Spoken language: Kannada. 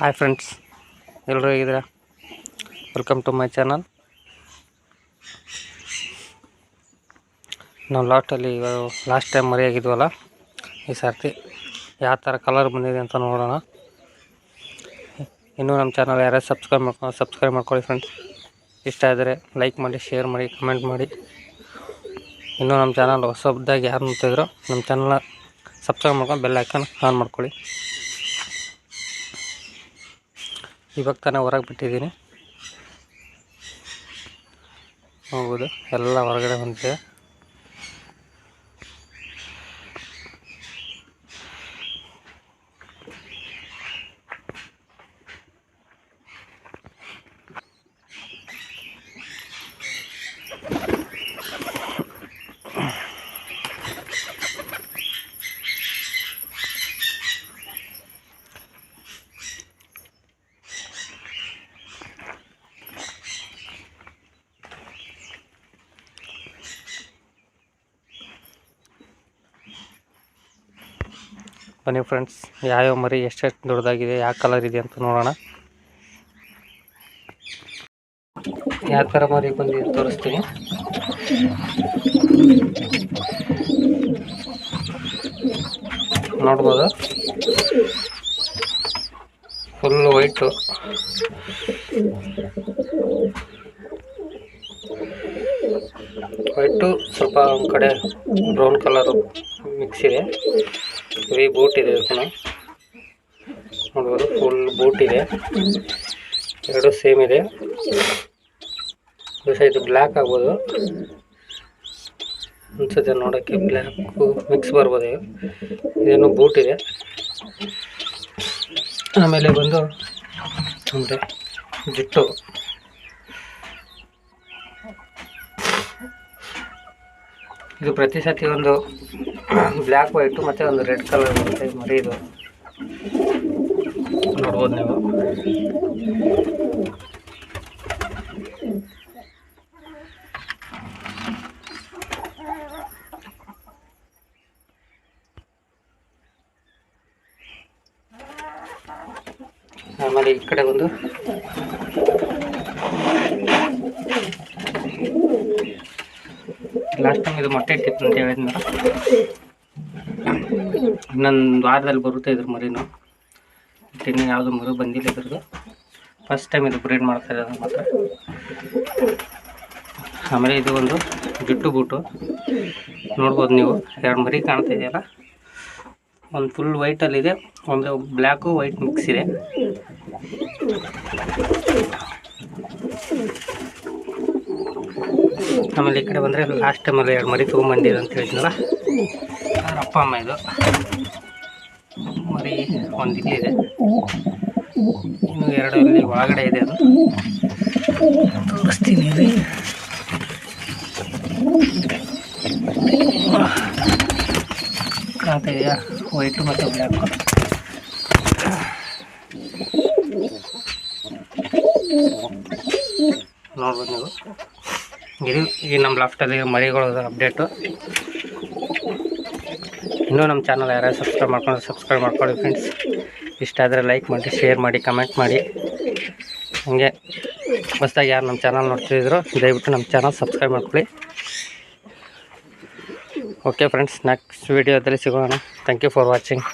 ಹಾಯ್ ಫ್ರೆಂಡ್ಸ್ ಎಲ್ಲರೂ ಹೇಗಿದ್ದೀರಾ? ವೆಲ್ಕಮ್ ಟು ಮೈ ಚಾನಲ್ ನಾವು ಲಾಸ್ಟಲ್ಲಿ ಲಾಸ್ಟ್ ಟೈಮ್ ಮರಿಯಾಗಿದ್ವಲ್ಲ, ಈ ಸರ್ತಿ ಯಾವ ಥರ ಕಲರ್ ಬಂದಿದೆ ಅಂತ ನೋಡೋಣ. ಇನ್ನೂ ನಮ್ಮ ಚಾನಲ್ ಯಾರ್ಯಾರು ಸಬ್ಸ್ಕ್ರೈಬ್ ಮಾಡ್ಕೊಂಡು ಸಬ್ಸ್ಕ್ರೈಬ್ ಮಾಡ್ಕೊಳ್ಳಿ ಫ್ರೆಂಡ್ಸ್ ಇಷ್ಟ ಆದರೆ ಲೈಕ್ ಮಾಡಿ ಶೇರ್ ಮಾಡಿ ಕಮೆಂಟ್ ಮಾಡಿ. ಇನ್ನೂ ನಮ್ಮ ಚಾನಲ್ ಹೊಸದಾಗಿ ಯಾರು ನೋಡ್ತಿದ್ರು ನಮ್ಮ ಚಾನಲ್ನ ಸಬ್ಸ್ಕ್ರೈಬ್ ಮಾಡ್ಕೊಂಡು ಬೆಲ್ ಐಕನ್ ಆನ್ ಮಾಡ್ಕೊಳ್ಳಿ. ಇವಾಗ ತಾನೇ ಹೊರಗೆ ಬಿಟ್ಟಿದ್ದೀನಿ. ಹೋಗೋದು ಎಲ್ಲ ಹೊರಗಡೆ ಬಂದಿದೆ. ಬನ್ನಿ ಫ್ರೆಂಡ್ಸ್ ಯಾವ್ಯಾವ ಮರಿ, ಎಷ್ಟೆಷ್ಟು ದೊಡ್ಡದಾಗಿದೆ, ಯಾವ ಕಲರ್ ಇದೆ ಅಂತ ನೋಡೋಣ. ಯಾವ ಥರ ಮರಿ ಬಂದಿದೆ ತೋರಿಸ್ತೀನಿ. ನೋಡ್ಬೋದು. ಫುಲ್ ವೈಟು ವೈಟು ಸ್ವಲ್ಪ ಒಂದು ಕಡೆ ಬ್ರೌನ್ ಕಲರು ಮಿಕ್ಸ್ ಇದೆ. ವಿ ಬೂಟ್ ಇದೆ ಇದಕ್ಕೂ ನೋಡ್ಬೋದು ಫುಲ್ ಬೂಟ್ ಇದೆ. ಎರಡು ಸೇಮ್ ಇದೆ. ಬಹುಶಃ ಇದು ಬ್ಲ್ಯಾಕ್ ಆಗ್ಬೋದು. ಅನ್ಸುತ್ತೆ ನೋಡೋಕ್ಕೆ ಬ್ಲ್ಯಾಕು ಮಿಕ್ಸ್ ಬರ್ಬೋದು ಇದು. ಇದೇನು ಬೂಟ್ ಇದೆ. ಆಮೇಲೆ ಬಂದು ಅಂದರೆ ಜಿಟ್ಟು ಇದು ಪ್ರತಿ ಸತಿ ಒಂದು ಬ್ಲ್ಯಾಕ್ ವೈಟು ಮತ್ತು ಒಂದು ರೆಡ್ ಕಲರ್ ಬರುತ್ತೆ. ಮರಿ ಇದು. ನೋಡ್ಬೋದು ನೀವು. ಆಮೇಲೆ ಈ ಕಡೆ ಒಂದು. ಲಾಸ್ಟ್ ಟೈಮ್ ಇದು ಮೊಟ್ಟೆ ಇಟ್ಟಿತ್ತು ಅಂತ ಹೇಳಿದ್ನಲ್ಲ ಇನ್ನೊಂದು ವಾರದಲ್ಲಿ ಬರುತ್ತೆ ಇದ್ರ ಮರಿನು. ಇನ್ನೂ ಯಾವುದು ಮರು ಬಂದಿಲ್ಲ ಇದ್ರದ್ದು. ಫಸ್ಟ್ ಟೈಮ್ ಇದು ಬ್ರೀಡ್ ಮಾಡ್ತಾ ಇರೋದು ಮಾತ್ರ. ಆಮೇಲೆ ಇದು ಒಂದು ಜುಟ್ಟು ಬೂಟು. ನೋಡ್ಬೋದು ನೀವು, ಎರಡು ಮರಿ ಕಾಣ್ತಾ ಇದೆಯಲ್ಲ? ಒಂದು ಫುಲ್ ವೈಟಲ್ಲಿದೆ ಒಂದು ಬ್ಲ್ಯಾಕು ವೈಟ್ ಮಿಕ್ಸ್ ಇದೆ. ಆಮೇಲೆ ಈ ಕಡೆ ಬಂದರೆ ಲಾಸ್ಟ್ ಟೈಮಲ್ಲಿ ಎರಡು ಮರಿ ತೊಗೊಂಬಂದಿದೆ ಅಂತ ಹೇಳಿದ್ನಲ್ಲ? ಅವ್ರ ಅಪ್ಪ, ಅಮ್ಮ ಇದು? ಮರಿ ಒಂದು ಇಲ್ಲಿದೆ ಇನ್ನು ಎರಡು ಇಲ್ಲಿ ಒಳಗಡೆ ಇದೆ ಅದು. ತೋರಿಸ್ತೀನಿ ಕಾಣ್ತಾ ವೈಟು ಮತ್ತು ಬ್ಲ್ಯಾಕು ನೋಡ್ಬೋದು ನೀವು. ಇದು ಈ ನಮ್ಮ ಲಾಫ್ಟಲ್ಲಿ ಮರಿಗಳ ಅಪ್ಡೇಟು. ಇನ್ನೂ ನಮ್ಮ ಚಾನಲ್ ಯಾರು ಸಬ್ಸ್ಕ್ರೈಬ್ ಮಾಡ್ಕೊಂಡು ಸಬ್ಸ್ಕ್ರೈಬ್ ಮಾಡ್ಕೊಳ್ಳಿ ಫ್ರೆಂಡ್ಸ್ ಇಷ್ಟ ಆದರೆ ಲೈಕ್ ಮಾಡಿ ಶೇರ್ ಮಾಡಿ ಕಮೆಂಟ್ ಮಾಡಿ. ಹಾಗೆ ಹೊಸ್ದಾಗಿ ಯಾರು ನಮ್ಮ ಚಾನಲ್ ನೋಡ್ತಿದ್ರು, ದಯವಿಟ್ಟು ನಮ್ಮ ಚಾನಲ್ ಸಬ್ಸ್ಕ್ರೈಬ್ ಮಾಡ್ಕೊಳ್ಳಿ. ಓಕೆ ಫ್ರೆಂಡ್ಸ್ ನೆಕ್ಸ್ಟ್ ವೀಡಿಯೋದಲ್ಲಿ ಸಿಗೋಣ. Thank you for watching